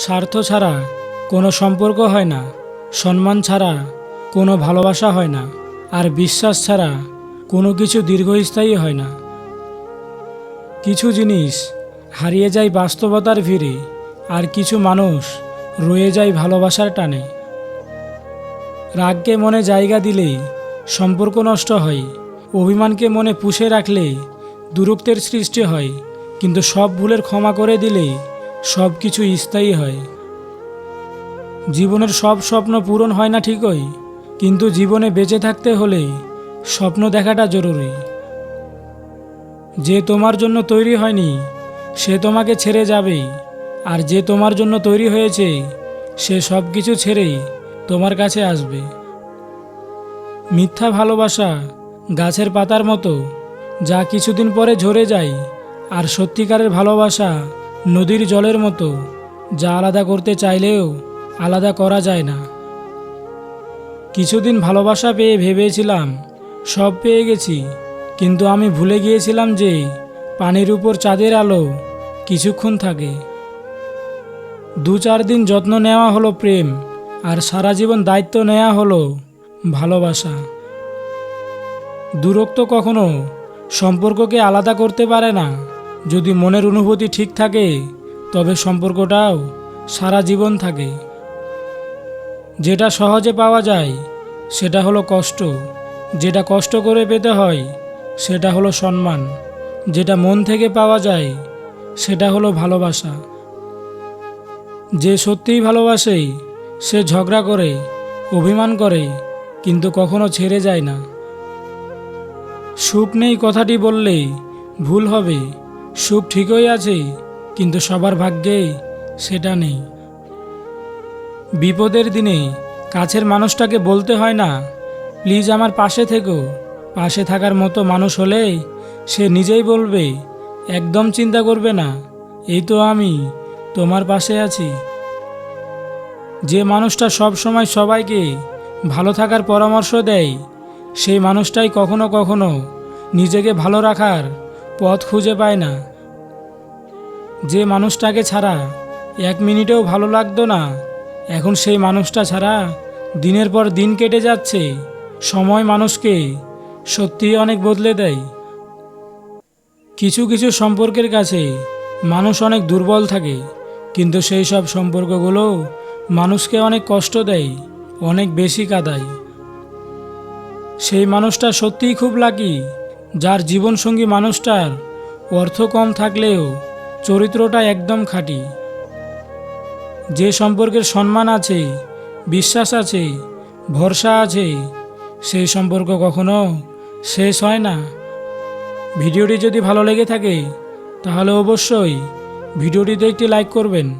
স্বার্থ ছাড়া কোনো সম্পর্ক হয় না, সম্মান ছাড়া কোনো ভালোবাসা হয় না, আর বিশ্বাস ছাড়া কোনো কিছু দীর্ঘস্থায়ী হয় না। কিছু জিনিস হারিয়ে যায় বাস্তবতার ভিড়ে, আর কিছু মানুষ রয়ে যায় ভালোবাসার টানে। রাগকে মনে জায়গা দিলে সম্পর্ক নষ্ট হয়, অভিমানকে মনে পুষে রাখলে দূরত্বের সৃষ্টি হয়, কিন্তু সব ভুলের ক্ষমা করে দিলে সব কিছু স্থায়ী হয়। জীবনের সব স্বপ্ন পূরণ হয় না ঠিকই, কিন্তু জীবনে বেঁচে থাকতে হলে স্বপ্ন দেখাটা জরুরি। যে তোমার জন্য তৈরি হয়নি, সে তোমাকে ছেড়ে যাবে, আর যে তোমার জন্য তৈরি হয়েছে, সে সব কিছু ছেড়ে তোমার কাছে আসবে। মিথ্যা ভালোবাসা গাছের পাতার মতো, যা কিছুদিন পরে ঝরে যায়, আর সত্যিকারের ভালোবাসা নদীর জলের মতো, যা আলাদা করতে চাইলেও আলাদা করা যায় না। কিছুদিন ভালোবাসা পেয়ে ভেবেছিলাম, সব পেয়ে গেছি, কিন্তু আমি ভুলে গিয়েছিলাম যে পানির উপর চাঁদের আলো কিছুক্ষণ থাকে। দু চার দিন যত্ন নেওয়া হলো প্রেম, আর সারা জীবন দায়িত্ব নেওয়া হলো ভালোবাসা। দূরত্ব কখনো সম্পর্ককে আলাদা করতে পারে না। যদি মনের অনুভূতি ঠিক থাকে, তবে সম্পর্কটাও সারা জীবন থাকে। যেটা সহজে পাওয়া যায়, সেটা হলো কষ্ট। যেটা কষ্ট করে পেতে হয়, সেটা হলো সম্মান। যেটা মন থেকে পাওয়া যায়, সেটা হলো ভালোবাসা। যে সত্যিই ভালোবাসে, সে ঝগড়া করে, অভিমান করে, কিন্তু কখনো ছেড়ে যায় না। সুখ নেই কথাটি বললে ভুল হবে। সুখ ঠিকই আছে, কিন্তু সবার ভাগ্যে সেটা নেই। বিপদের দিনে কাছের মানুষটাকে বলতে হয় না, প্লিজ আমার পাশে থেকো। পাশে থাকার মতো মানুষ হলে সে নিজেই বলবে, একদম চিন্তা করবে না, এই তো আমি, তোমার পাশে আছি। যে মানুষটা সব সময় সবাইকে ভালো থাকার পরামর্শ দেয়, সেই মানুষটাই কখনো কখনো নিজেকে ভালো রাখার পথ খুঁজে পায় না। যে মানুষটাকে ছাড়া এক মিনিটেও ভালো লাগতো না, এখন সেই মানুষটা ছাড়া দিনের পর দিন কেটে যাচ্ছে। সময় মানুষকে সত্যিই অনেক বদলে দেয়। কিছু কিছু সম্পর্কের কাছে মানুষ অনেক দুর্বল থাকে, কিন্তু সেই সব সম্পর্কগুলো মানুষকে অনেক কষ্ট দেয়, অনেক বেশি কাদায়। সেই মানুষটা সত্যিই খুব লাকি যার জীবনসঙ্গী মানুষটার অর্থ কম থাকলেও চরিত্রটা একদম খাঁটি। যে সম্পর্কের সম্মান আছে, বিশ্বাস আছে, ভরসা আছে, সেই সম্পর্ক কখনো শেষ হয় না। ভিডিওটি যদি ভালো লেগে থাকে, তাহলে অবশ্যই ভিডিওটিতে একটি লাইক করবেন।